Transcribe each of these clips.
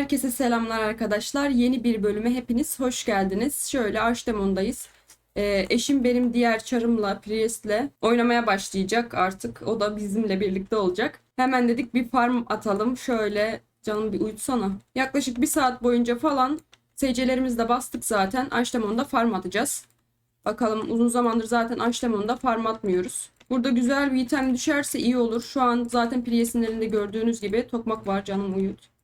Herkese selamlar arkadaşlar. Yeni bir bölüme hepiniz hoş geldiniz. Şöyle Arşdemon'dayız. Ee, eşim benim diğer çarımla, Priest'le oynamaya başlayacak artık. O da bizimle birlikte olacak. Hemen dedik bir farm atalım. Şöyle canım bir uyutsana. Yaklaşık bir saat boyunca falan SC'lerimizi de bastık zaten. Arşdemon'da farm atacağız. Bakalım uzun zamandır zaten Arşdemon'da farm atmıyoruz. Burada güzel bir item düşerse iyi olur. Şu an zaten Priest'in elinde gördüğünüz gibi tokmak var canım uyut.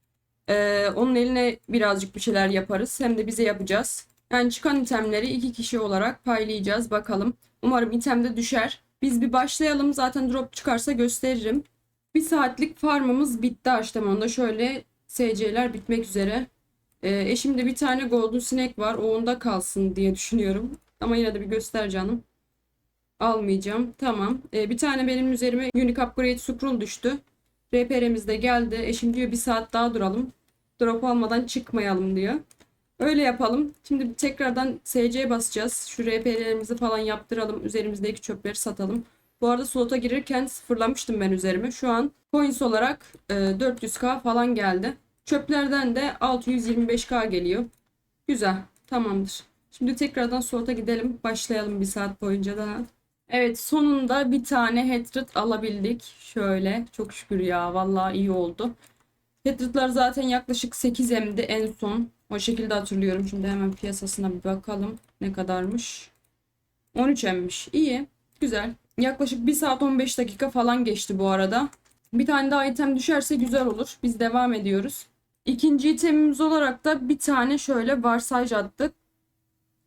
Ee, onun eline birazcık bir şeyler yaparız. Hem de bize yapacağız. Yani çıkan itemleri iki kişi olarak paylayacağız. Bakalım. Umarım item de düşer. Biz bir başlayalım. Zaten drop çıkarsa gösteririm. Bir saatlik farmımız bitti Aştemon'da. Şöyle SC'ler bitmek üzere. Ee, eşimde bir tane golden snake var. O onda kalsın diye düşünüyorum. Ama yine de bir göster canım. Almayacağım. Tamam. Ee, bir tane benim üzerime Unique Upgrade Scroll düştü. RPR'imiz de geldi. Eşim diyor bir saat daha duralım. Drop almadan çıkmayalım diyor. Öyle yapalım. Şimdi tekrardan SC basacağız. Şu RPR'lerimizi falan yaptıralım. Üzerimizdeki çöpleri satalım. Bu arada slota girirken sıfırlamıştım ben üzerimi. Şu an coins olarak e, 400k falan geldi. Çöplerden de 625k geliyor. Güzel. Tamamdır. Şimdi tekrardan slota gidelim. Başlayalım bir saat boyunca daha. Evet sonunda bir tane Hatred alabildik. Şöyle çok şükür ya vallahi iyi oldu. Hatred'lar zaten yaklaşık 8M'di en son. O şekilde hatırlıyorum. Şimdi hemen piyasasına bir bakalım. Ne kadarmış? 13M'miş. İyi. Güzel. Yaklaşık 1 saat 15 dakika falan geçti bu arada. Bir tane daha item düşerse güzel olur. Biz devam ediyoruz. İkinci itemimiz olarak da bir tane şöyle varsayj attık.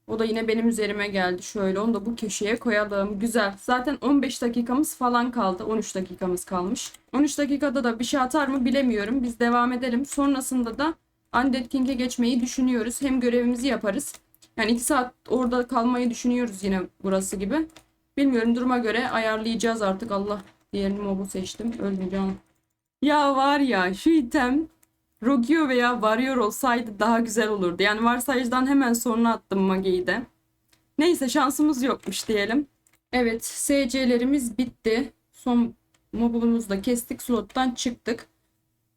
O da yine benim üzerime geldi. Şöyle onu da bu köşeye koyalım. Güzel. Zaten 15 dakikamız falan kaldı. 13 dakikamız kalmış. 13 dakikada da bir şey atar mı bilemiyorum. Biz devam edelim. Sonrasında da Undead King'e geçmeyi düşünüyoruz. Hem görevimizi yaparız. Yani 2 saat orada kalmayı düşünüyoruz yine burası gibi. Bilmiyorum duruma göre ayarlayacağız artık. Allah diğerini mobu seçtim. Ölmeyeceğim. Ya var ya şu item Rogio veya Warrior olsaydı daha güzel olurdu. Yani varsayıcıdan hemen sonra attım Mage'yi de. Neyse şansımız yokmuş diyelim. Evet SC'lerimiz bitti. Son mobumuzu da kestik. Slottan çıktık.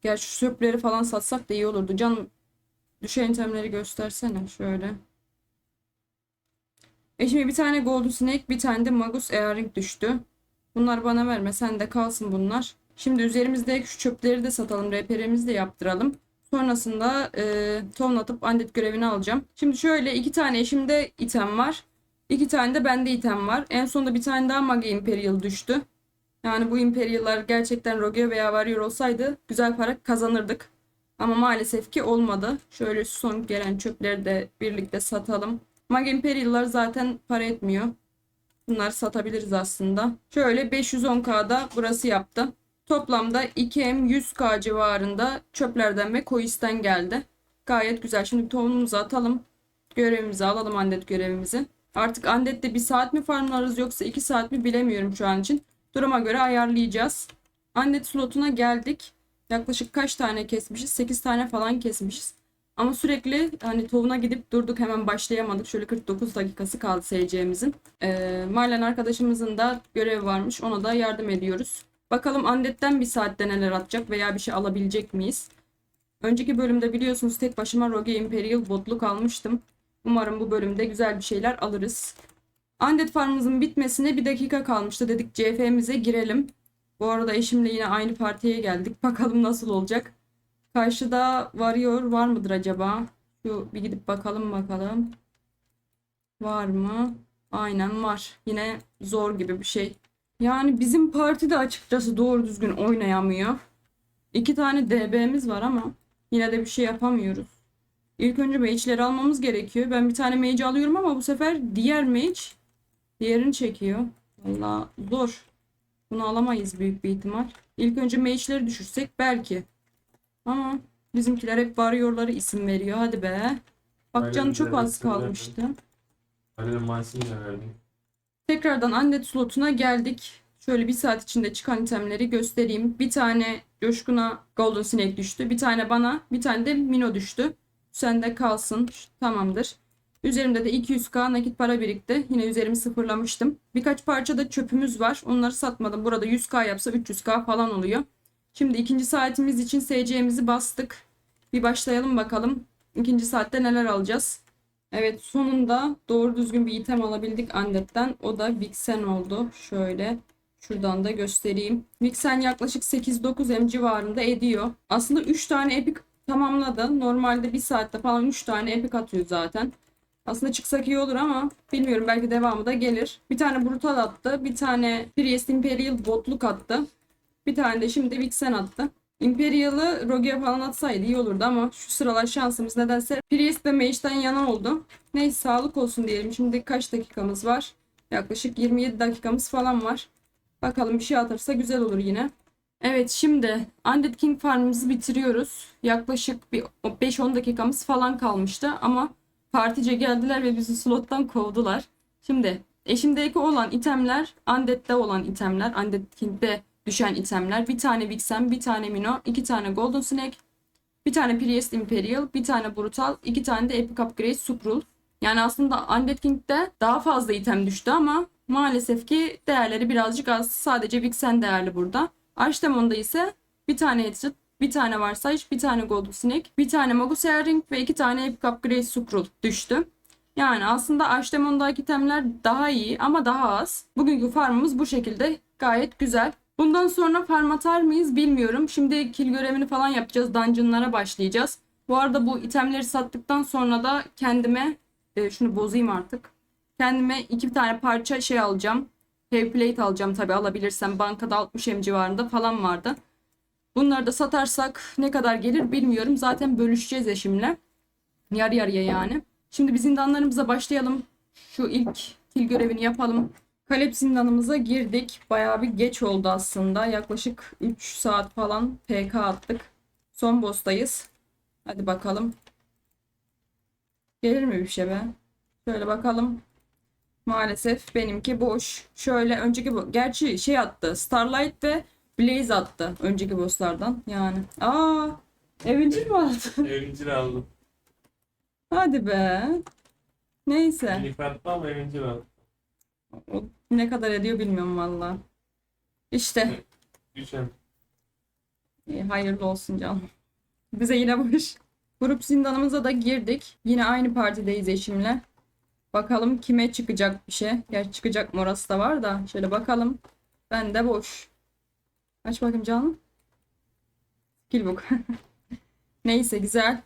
Gerçi şu çöpleri falan satsak da iyi olurdu. Canım düşen itemleri göstersene şöyle. E şimdi bir tane Golden Snake bir tane de Magus Earring düştü. Bunlar bana verme sen de kalsın bunlar. Şimdi üzerimizdeki şu çöpleri de satalım. Reperimizi de yaptıralım. Sonrasında e, ton undead görevini alacağım. Şimdi şöyle iki tane eşimde item var. İki tane de bende item var. En sonunda bir tane daha Mage Imperial düştü. Yani bu Imperial'lar gerçekten Rogue veya Warrior olsaydı güzel para kazanırdık. Ama maalesef ki olmadı. Şöyle son gelen çöpleri de birlikte satalım. Mage Imperial'lar zaten para etmiyor. Bunları satabiliriz aslında. Şöyle 510k'da burası yaptı. Toplamda 2M 100K civarında çöplerden ve koisten geldi. Gayet güzel. Şimdi tohumumuzu atalım. Görevimizi alalım andet görevimizi. Artık andette bir saat mi farmlarız yoksa 2 saat mi bilemiyorum şu an için. Duruma göre ayarlayacağız. Andet slotuna geldik. Yaklaşık kaç tane kesmişiz? 8 tane falan kesmişiz. Ama sürekli hani tohumuna gidip durduk hemen başlayamadık. Şöyle 49 dakikası kaldı seyircimizin. Ee, Marlen arkadaşımızın da görevi varmış. Ona da yardım ediyoruz. Bakalım Undead'den bir saatte neler atacak veya bir şey alabilecek miyiz? Önceki bölümde biliyorsunuz tek başıma Rogue Imperial botluk almıştım. Umarım bu bölümde güzel bir şeyler alırız. Undead farmımızın bitmesine bir dakika kalmıştı. Dedik CF'mize girelim. Bu arada eşimle yine aynı partiye geldik. Bakalım nasıl olacak. Karşıda Warrior var mıdır acaba? Şu bir gidip bakalım bakalım. Var mı? Aynen var. Yine zor gibi bir şey. Yani bizim parti de açıkçası doğru düzgün oynayamıyor. İki tane DB'miz var ama yine de bir şey yapamıyoruz. İlk önce mage'leri almamız gerekiyor. Ben bir tane mage alıyorum ama bu sefer diğer mage diğerini çekiyor. Valla zor. Bunu alamayız büyük bir ihtimal. İlk önce mage'leri düşürsek belki. Ama bizimkiler hep varyorları isim veriyor. Hadi be. Bak canı çok az kalmıştı. Aynen Mansini de verdim. Tekrardan annet slotuna geldik. Şöyle bir saat içinde çıkan itemleri göstereyim. Bir tane Coşkun'a Golden Snake düştü. Bir tane bana, bir tane de Mino düştü. Sende kalsın. Tamamdır. Üzerimde de 200k nakit para birikti. Yine üzerimi sıfırlamıştım. Birkaç parça da çöpümüz var. Onları satmadım. Burada 100k yapsa 300k falan oluyor. Şimdi ikinci saatimiz için SC'mizi bastık. Bir başlayalım bakalım. İkinci saatte neler alacağız? Evet sonunda doğru düzgün bir item alabildik Andet'ten. O da Vixen oldu. Şöyle şuradan da göstereyim. Vixen yaklaşık 8-9 M civarında ediyor. Aslında 3 tane epic tamamladı. Normalde 1 saatte falan 3 tane epic atıyor zaten. Aslında çıksak iyi olur ama bilmiyorum belki devamı da gelir. Bir tane Brutal attı. Bir tane Priest Imperial botluk attı. Bir tane de şimdi Vixen attı. Imperial'ı Rogue'ye falan atsaydı iyi olurdu ama şu sıralar şansımız nedense Priest ve Mage'den yana oldu. Neyse sağlık olsun diyelim. Şimdi kaç dakikamız var? Yaklaşık 27 dakikamız falan var. Bakalım bir şey atarsa güzel olur yine. Evet şimdi Undead King Farm'ımızı bitiriyoruz. Yaklaşık bir 5-10 dakikamız falan kalmıştı ama partice geldiler ve bizi slottan kovdular. Şimdi eşimdeki olan itemler Undead'de olan itemler. Undead King'de düşen itemler. Bir tane Vixen, bir tane Mino, iki tane Golden Snake, bir tane Priest Imperial, bir tane Brutal, iki tane de Epic Upgrade Sukrul. Yani aslında Undead King'de daha fazla item düştü ama maalesef ki değerleri birazcık az. Sadece Vixen değerli burada. Archdemon'da ise bir tane Hatred, bir tane Varsaç, bir tane Golden Snake, bir tane Magus Earring ve iki tane Epic Upgrade Sukrul düştü. Yani aslında Archdemon'daki itemler daha iyi ama daha az. Bugünkü farmımız bu şekilde gayet güzel. Bundan sonra farm atar mıyız bilmiyorum. Şimdi kill görevini falan yapacağız. Dungeon'lara başlayacağız. Bu arada bu itemleri sattıktan sonra da kendime e, şunu bozayım artık. Kendime iki tane parça şey alacağım. Heavy plate alacağım tabi alabilirsem. Bankada 60 M civarında falan vardı. Bunları da satarsak ne kadar gelir bilmiyorum. Zaten bölüşeceğiz eşimle. Yarı yarıya yani. Şimdi biz zindanlarımıza başlayalım. Şu ilk kill görevini yapalım. Kalep zindanımıza girdik. Bayağı bir geç oldu aslında. Yaklaşık 3 saat falan PK attık. Son boss'tayız. Hadi bakalım. Gelir mi bir şey be? Şöyle bakalım. Maalesef benimki boş. Şöyle önceki bu. Gerçi şey attı. Starlight ve Blaze attı. Önceki bosslardan. Yani. Aa! Avenger mi aldı? Evincil aldım. Hadi be. Neyse. Minik attı ama evincil aldım. Ne kadar ediyor bilmiyorum valla. İşte. Düşen. İyi, hayırlı olsun canım. Bize yine boş. Grup zindanımıza da girdik. Yine aynı partideyiz eşimle. Bakalım kime çıkacak bir şey. Gerçi çıkacak mı orası da var da. Şöyle bakalım. Ben de boş. Aç bakayım canım. Skillbook. Neyse güzel.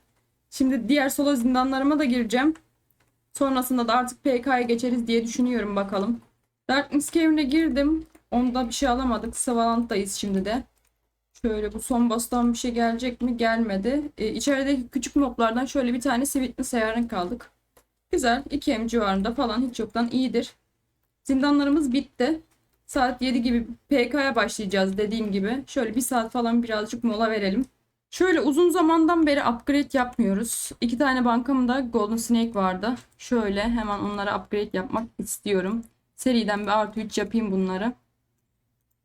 Şimdi diğer solo zindanlarıma da gireceğim. Sonrasında da artık PK'ya geçeriz diye düşünüyorum bakalım. Darkness Cave'ine girdim. Onda bir şey alamadık. Savalant'tayız şimdi de. Şöyle bu son boss'tan bir şey gelecek mi? Gelmedi. Ee, içerideki küçük moblardan şöyle bir tane Witness ayarını kaldık. Güzel. 2M civarında falan hiç yoktan iyidir. Zindanlarımız bitti. Saat 7 gibi PK'ya başlayacağız dediğim gibi. Şöyle bir saat falan birazcık mola verelim. Şöyle uzun zamandan beri upgrade yapmıyoruz. İki tane bankamda Golden Snake vardı. Şöyle hemen onlara upgrade yapmak istiyorum. Seriden bir artı 3 yapayım bunları.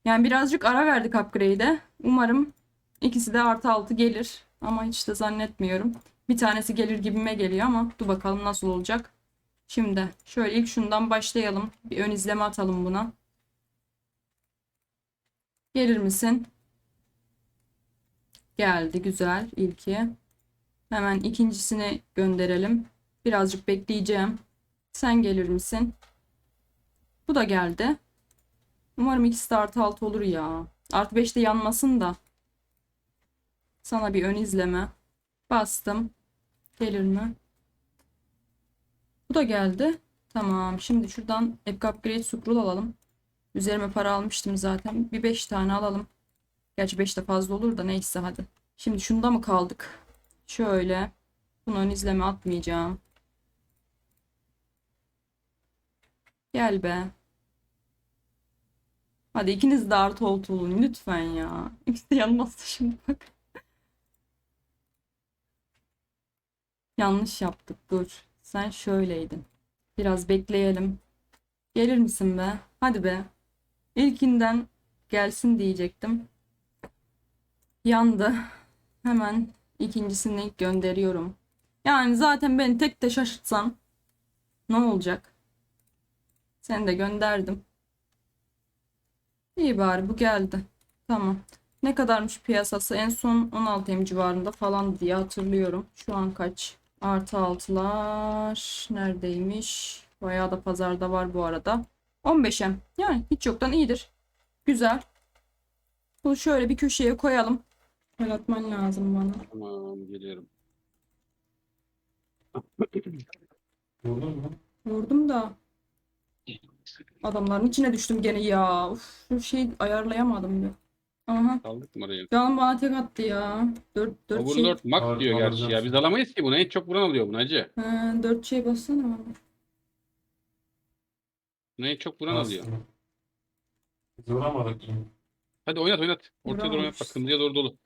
Yani birazcık ara verdik upgrade'e. Umarım ikisi de artı 6 gelir. Ama hiç de zannetmiyorum. Bir tanesi gelir gibime geliyor ama dur bakalım nasıl olacak. Şimdi şöyle ilk şundan başlayalım. Bir ön izleme atalım buna. Gelir misin? Geldi güzel ilki. Hemen ikincisini gönderelim. Birazcık bekleyeceğim. Sen gelir misin? Bu da geldi. Umarım ikisi de artı 6 olur ya. Artı 5 de yanmasın da. Sana bir ön izleme. Bastım. Gelir mi? Bu da geldi. Tamam. Şimdi şuradan Epic Upgrade Scroll alalım. Üzerime para almıştım zaten. Bir 5 tane alalım. Gerçi 5 de fazla olur da neyse hadi. Şimdi şunda mı kaldık? Şöyle. Bunu ön izleme atmayacağım. Gel be. Hadi ikiniz de artı oltu olun lütfen ya. İkisi de yanmazsa şimdi bak. Yanlış yaptık dur. Sen şöyleydin. Biraz bekleyelim. Gelir misin be? Hadi be. İlkinden gelsin diyecektim. Yandı. Hemen ikincisini gönderiyorum. Yani zaten beni tek de şaşırtsan ne olacak? Seni de gönderdim. İyi bari bu geldi. Tamam. Ne kadarmış piyasası? En son 16 M civarında falan diye hatırlıyorum. Şu an kaç? Artı altılar neredeymiş? Bayağı da pazarda var bu arada. 15 M. Yani hiç yoktan iyidir. Güzel. Bunu şöyle bir köşeye koyalım. Şöyle atman lazım bana. Tamam geliyorum. Vurdun mu? Vurdum da. Adamların içine düştüm gene ya. Uf, şu şeyi ayarlayamadım bir. Aha. Kaldık mı oraya? Canım bana tek attı ya. 4 4 şey. Overlord Max Var- diyor gerçi ya. Biz alamayız ki bunu. En çok vuran alıyor bunu hacı. Ha, 4 şey bassana bana. Bunu en çok vuran alıyor. Aslında. Vuramadık mı? Hadi oynat oynat. Ortaya doğru oynat. Bak Vuramamışız. kırmızıya doğru dolu.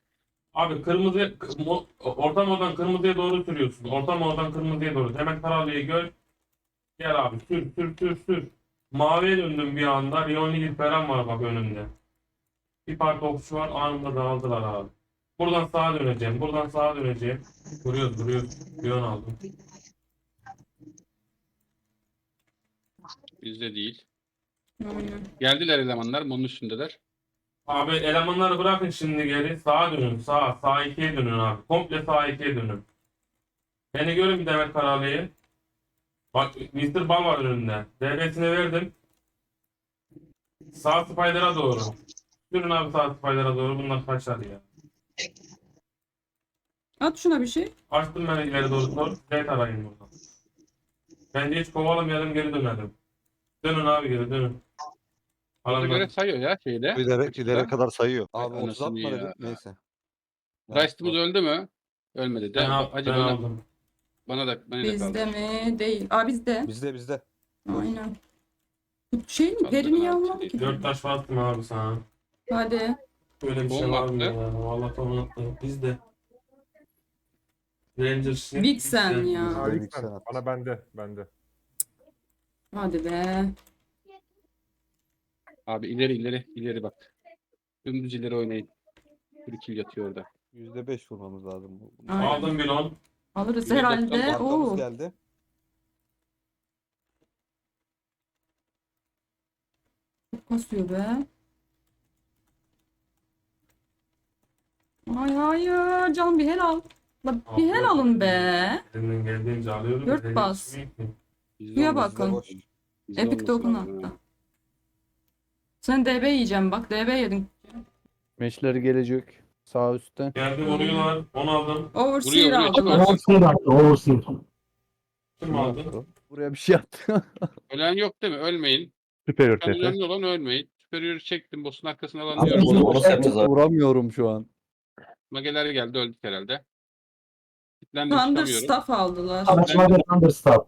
Abi kırmızı mo- orta mordan kırmızıya doğru sürüyorsun. Orta mordan kırmızıya doğru. Hemen Karalya'yı gör. Gel abi sür sür sür sür. Maviye döndüm bir anda. Ligil falan var bak önümde. Bir parti okçu var anında dağıldılar abi. Buradan sağa döneceğim. Buradan sağa döneceğim. Vuruyoruz vuruyoruz. Rion aldım. Bizde değil. Aynen. Geldiler elemanlar. Bunun üstündeler. Abi elemanları bırakın şimdi geri. Sağa dönün. Sağa. Sağ ikiye dönün abi. Komple sağ ikiye dönün. Beni görün bir Demet Karalı'yı. Bak Mr. Bal var önünde. DB'sini verdim. Sağ spider'a doğru. Sürün abi sağ spider'a doğru. Bunlar kaçar ya. At şuna bir şey. Açtım ben ileri doğru sor. Z arayın buradan. Bence hiç kovalamayalım geri dönelim. Dönün abi geri dönün. Alanlar. göre sayıyor ya şeyde. İleri, Uçta. ileri kadar sayıyor. Abi 30 anasını atma ya. dedim. Neyse. Christ'ımız öldü mü? Ölmedi. Ben, al, ben bana, aldım. Bana da bana da Bizde kaldı. mi? Değil. Aa bizde. Bizde bizde. Aynen. Bu şey mi? Kaldı Deri niye bana, almadı ki? Dört taş bastım abi sana. Hadi. Böyle bir şey Bomba var mı attı. ya? Vallahi tam attı. Biz de. Rangers. Vixen ya. Bizde Harika. Vixen at. Bana bende, bende. Hadi be. Abi ileri ileri ileri bak. Dümdüz ileri oynayın. Bir kill yatıyor orada. %5 vurmamız lazım. bu- Aynen. Aldım bir on. Alırız Bir de herhalde. Oo. geldi. Çok kasıyor be. Ay hayır canım bir hel al. La bir hel alın be. Elinden geldiğince alıyorum. Dört Elinden bas. çıkmıyor ki. Bizde Suya olması bakın. lazım. Bizde Epic olması token lazım hatta. Sen DB yiyeceğim bak. DB yedin. Meşleri gelecek. Sağ üstte. Geldi vuruyorlar. On aldım. Overseer Vuruyor, vuruyor. aldılar. Overseer attı, Overseer. Kim aldı? Buraya bir şey attı. Ölen yok değil mi? Ölmeyin. Superior Ben önemli olan ölmeyin. Superior'ı çektim. Boss'un arkasına Abi, alanıyorum. bunu- bunu yapacağız abi. Vuramıyorum şu an. Mageler geldi öldük herhalde. Kitlendim Thunder. Staff aldılar. Anlaşmada Thunderstaff.